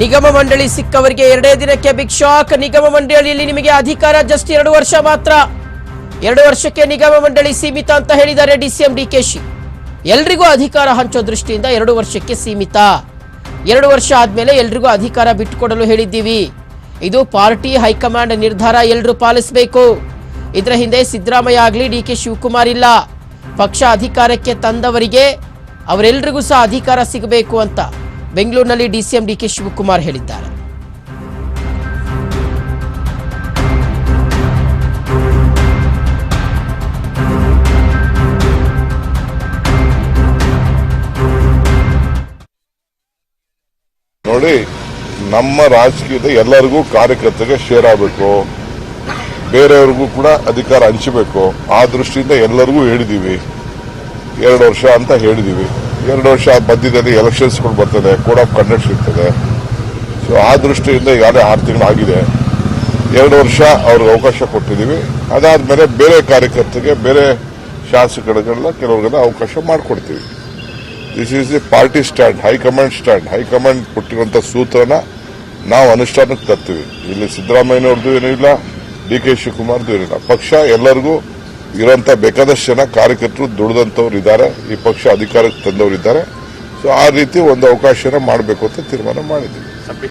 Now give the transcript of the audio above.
ನಿಗಮ ಮಂಡಳಿ ಸಿಕ್ಕವರಿಗೆ ಎರಡೇ ದಿನಕ್ಕೆ ಬಿಗ್ ಶಾಕ್. ನಿಗಮ ಮಂಡಳಿಯಲ್ಲಿ ನಿಮಗೆ ಅಧಿಕಾರ, ಜಸ್ಟ್ ಎರಡು ವರ್ಷ ಮಾತ್ರ. ಎರಡು ವರ್ಷಕ್ಕೆ ನಿಗಮ ಮಂಡಳಿ ಸೀಮಿತ ಅಂತ ಹೇಳಿದ್ದಾರೆ ಡಿಸಿಎಂ ಶಿ ಎಲ್ರಿಗೂ ಅಧಿಕಾರ ಹಂಚೋ ದೃಷ್ಟಿಯಿಂದ ಎರಡು ವರ್ಷಕ್ಕೆ ಸೀಮಿತ. ಎರಡು ವರ್ಷ ಆದ್ಮೇಲೆ ಎಲ್ರಿಗೂ ಅಧಿಕಾರ ಬಿಟ್ಟುಕೊಡಲು ಹೇಳಿದ್ದೀವಿ. ಇದು ಪಾರ್ಟಿ ಹೈಕಮಾಂಡ್ ನಿರ್ಧಾರ ಎಲ್ಲರೂ ಪಾಲಿಸಬೇಕು. ಇದರ ಹಿಂದೆ ಸಿದ್ದರಾಮಯ್ಯ ಆಗಲಿ, ಡಿ ಕೆ ಶಿವಕುಮಾರ್ ಇಲ್ಲ. ಪಕ್ಷ ಅಧಿಕಾರಕ್ಕೆ ತಂದವರಿಗೆ ಅವರೆಲ್ಲರಿಗೂ ಸಹ ಅಧಿಕಾರ ಸಿಗಬೇಕು ಅಂತ. ಬೆಂಗಳೂರಿನಲ್ಲಿ ಡಿಸಿಎಂ ಡಿ ಕೆ ಶಿವಕುಮಾರ್ ಹೇಳಿದ್ದಾರೆ. ನೋಡಿ, ನಮ್ಮ ರಾಜಕೀಯದ ಎಲ್ಲರಿಗೂ ಕಾರ್ಯಕರ್ತರಿಗೆ ಶೇರ್ ಆಗಬೇಕು. ಬೇರೆಯವ್ರಿಗೂ ಕೂಡ ಅಧಿಕಾರ ಹಂಚಬೇಕು. ಆ ದೃಷ್ಟಿಯಿಂದ ಎಲ್ಲರಿಗೂ ಹೇಳಿದೀವಿ. ಎರಡು ವರ್ಷ ಅಂತ ಹೇಳಿದೀವಿ. ಎರಡು ವರ್ಷ ಮಧ್ಯದಲ್ಲಿ ಎಲೆಕ್ಷನ್ಸ್ಗಳು ಬರ್ತದೆ ಕೋಡ್ ಆಫ್ ಕಂಡಕ್ಟ್ ಸಿಗ್ತದೆ ಸೊ ಆ ದೃಷ್ಟಿಯಿಂದ ಈಗಾಗಲೇ ಆರು ತಿಂಗಳು ಆಗಿದೆ, ಎರಡು ವರ್ಷ ಅವ್ರಿಗೆ ಅವಕಾಶ ಕೊಟ್ಟಿದ್ದೀವಿ. ಅದಾದ್ಮೇಲೆ ಬೇರೆ ಕಾರ್ಯಕರ್ತರಿಗೆ, ಬೇರೆ ಶಾಸಕರುಗಳನ್ನ ಕೆಲವ್ರಿಗೆಲ್ಲ ಅವಕಾಶ ಮಾಡಿಕೊಡ್ತೀವಿ. This is the party stand high command stand high command ಕೊಟ್ಟಿರುವಂತ ಸೂತ್ರನ ನಾವು ಅನುಷ್ಠಾನಕ್ಕೆ ತರ್ತೀವಿ. ಇಲ್ಲಿ ಸಿದ್ದರಾಮಯ್ಯನವ್ರದ್ದು ಏನೂ ಇಲ್ಲ, ಡಿ ಕೆ ಶಿವಕುಮಾರ್ದು ಏನಿಲ್ಲ ಪಕ್ಷ ಎಲ್ಲರಿಗೂ ಇರುವಂತ ಬೇಕಾದಷ್ಟು ಜನ ಕಾರ್ಯಕರ್ತರು ದುಡಿದಂಥವ್ರು ಇದ್ದಾರೆ, ಈ ಪಕ್ಷ ಅಧಿಕಾರಕ್ಕೆ ತಂದವರಿದ್ದಾರೆ. ಸೊ ಆ ರೀತಿ ಒಂದು ಅವಕಾಶನ ಮಾಡಬೇಕು ಅಂತ ತೀರ್ಮಾನ ಮಾಡಿದ್ದೀವಿ.